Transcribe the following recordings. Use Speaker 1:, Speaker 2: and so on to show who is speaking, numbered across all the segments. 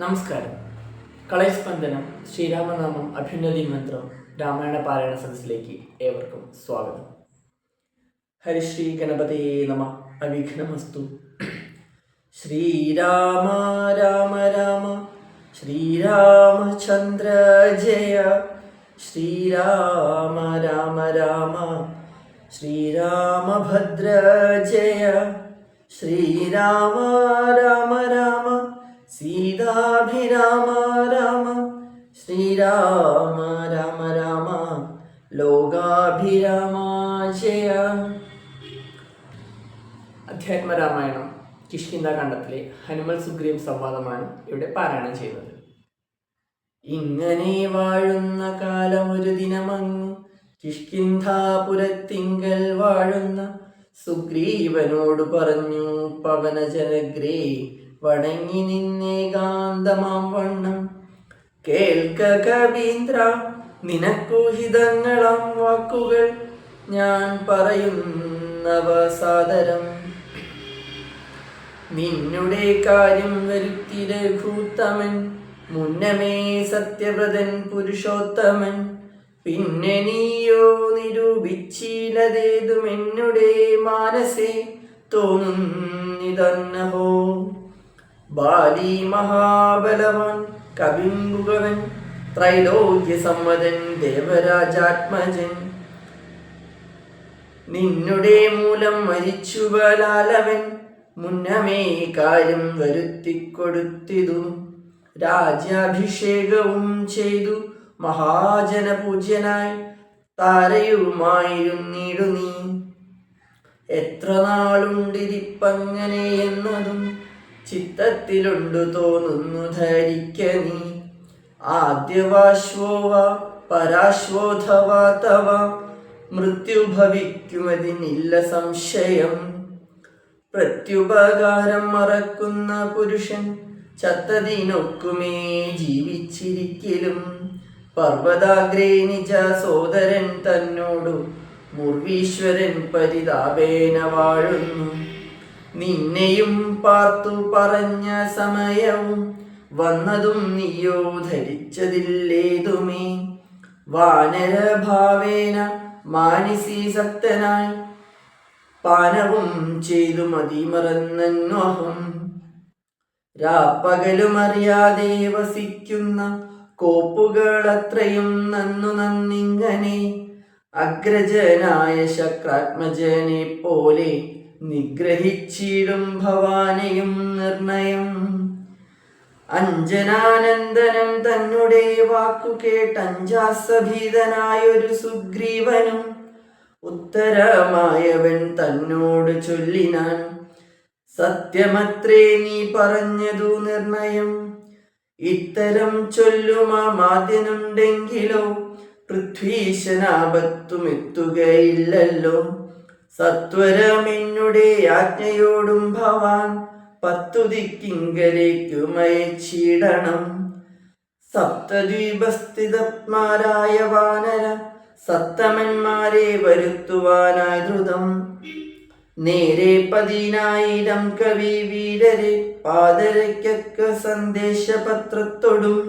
Speaker 1: നമസ്കാരം. കളയസ്പന്ദനം ശ്രീരാമനാമം അഭ്യുന്നതി മന്ത്രം രാമായണ പാരായണ സദസ്സിലേക്ക് ഏവർക്കും സ്വാഗതം. ഹരിശ്രീ ഗണപതിയെ നമ അവിഘ്നമസ്തു. ശ്രീരാമ രാമ രാമ ശ്രീരാമചന്ദ്ര ജയ ശ്രീരാമ രാമ രാമ ശ്രീരാമഭദ്ര ജയ ശ്രീരാമ രാമ രാമ സീതാഭിരാമ രാമ ശ്രീരാമ രാമ രാമ ലോകാഭിരാമ ജയ. അധ്യാത്മരാമായണം കണ്ടത്തിലെ ഹനുമൽ സുഗ്രീവ് സംവാദമാണ് ഇവിടെ പാരായണം ചെയ്യുന്നത്. ഇങ്ങനെ വാഴുന്ന കാലം ഒരു ദിനമങ്ങു. കിഷ്കിന്ധാപുരത്തിങ്കൽ വാഴുന്ന സുഗ്രീവനോട് പറഞ്ഞു പവനജനഗ്രേ വണങ്ങി നിന്നേകാന്തമാം വണ്ണം. കേൾക്ക കവീന്ദ്ര നിനക്കുഹിതങ്ങളാം വാക്കുകൾ. ഞാൻ പറയുന്നവ സാദരം. നിന്നുടെ കാര്യം വരുത്തി രഘൂത്തമൻ. മുന്നമേ സത്യവ്രതൻ പുരുഷോത്തമൻ. പിന്നെ നീയോ നിരൂപിച്ചില്ലതേതും എന്നുടെ മാനസേ തോന്നുന്നിതന്നഹോ. ബാലി മഹാബലവാൻ കവിമ്പുകവൻ ത്രൈലോക്യ സമ്മതൻ ദേവരാജാത്മജൻ. നിന്നുടെ മൂലം മരിച്ചു ബലാലവൻ മുന്നമേ കാര്യം വരുത്തിക്കൊടുത്തിതു. രാജ്യാഭിഷേകവും ചെയ്തു. മഹാജനപൂജ്യനായി താരയുമായിരുന്നിടു നീ. എത്ര നാളുണ്ടിരിപ്പങ്ങനെ എന്നതും ചിത്തത്തിലുണ്ടു തോന്നുന്നു ധരിക്ക നീ. ആദ്യവാശ്വോവ പരാശ്വോധവാ തവ. മൃത്യു ഭവിക്കുമതിനില്ല സംശയം. പ്രത്യുപകാരം മറക്കുന്ന പുരുഷൻ ചത്തതിനൊക്കുമേ ജീവിച്ചിരിക്കലും. പർവതാഗ്രേനിജ സോദരൻ തന്നോടു മുർവീശ്വരൻ പരിതാപേന വാഴുന്നു. നിന്നെയും പാർത്തു പറഞ്ഞ സമയവും വന്നതും നീയോ ധരിച്ചതില്ലേതുമേ? വാനരഭാവേന മാനസി സക്തനായി പാനവും ചെയ്തു മതിമറന്നഹം രാപ്പകലുമറിയാതെ വസിക്കുന്ന കോപ്പുകളത്രയും നന്നു നന്നിങ്ങനെ അഗ്രജനായ ശക്രാത്മജനെ പോലെ നിഗ്രഹിച്ചിടും ഭവാനെയും നിർണയം. അഞ്ജനാനന്ദനം തന്നെ വാക്കു കേട്ടഞ്ചാസഭീതനായൊരു സുഗ്രീവനും ഉത്തരമായവൻ തന്നോട് ചൊല്ലിനാൻ. സത്യമത്രേ നീ പറഞ്ഞതു നിർണയം. ഇത്തരം ചൊല്ലുമാദ്യനുണ്ടെങ്കിലോ പൃഥ്വീശനാപത്തുമെത്തുകയില്ലല്ലോ. സത്വരമെന്നുടെ ആജ്ഞയോടും ഭവാൻ പത്തു മയച്ചിടണം സപ്തദ്വീപസ്ഥിതന്മാരായ വാനര സത്തമന്മാരെ വരുത്തുവാനായി ദ്രുതം. നേരെ പതിനായിരം കവി വീരരെ പാതരയ്ക്കൊക്കെ സന്ദേശപത്രത്തൊടും.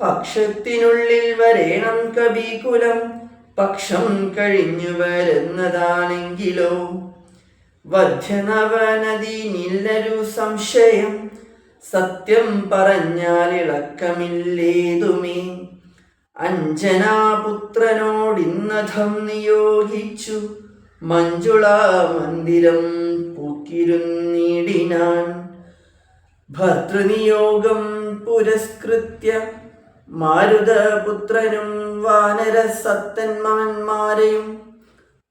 Speaker 1: പക്ഷത്തിനുള്ളിൽ വരേണം കവികുലം പക്ഷം കഴിഞ്ഞു വരുന്നതാണെങ്കിലോ? വധ്യനവനദീനില്ലൊരു സംശയം സത്യം പറഞ്ഞാൽ ഇളക്കമില്ലേതുമേ? അഞ്ജനാപുത്രനോടിന്നഥം നിയോഗിച്ചു. മഞ്ജുള മന്ദിരം പൂക്കിരുന്നിടിനാൻ. ഭർതൃനിയോഗം പുരസ്കൃത്യ. മാരുതപുത്രനും വാനരസത്തന്മാന്മാരെയും സത്തന്മന്മാരെയും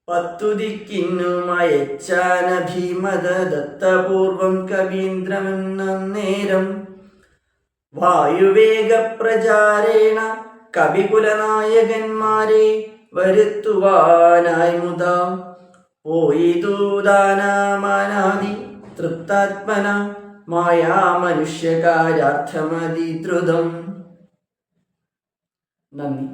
Speaker 1: പത്തുതിക്കിന്നും അയച്ചാന ഭീമത ദത്തപൂർവം കവീന്ദ്രമെന്ന നേരം വായുവേഗപ്രചാരേണ കവികുലനായകന്മാരെ വരുത്തുവാനായി മുതാ. പോയി ദൂതാനാമാനാദി തൃപ്താത്മന മായാ മനുഷ്യകാര്യാർത്ഥമതി ദ്രുതം നന്ദി.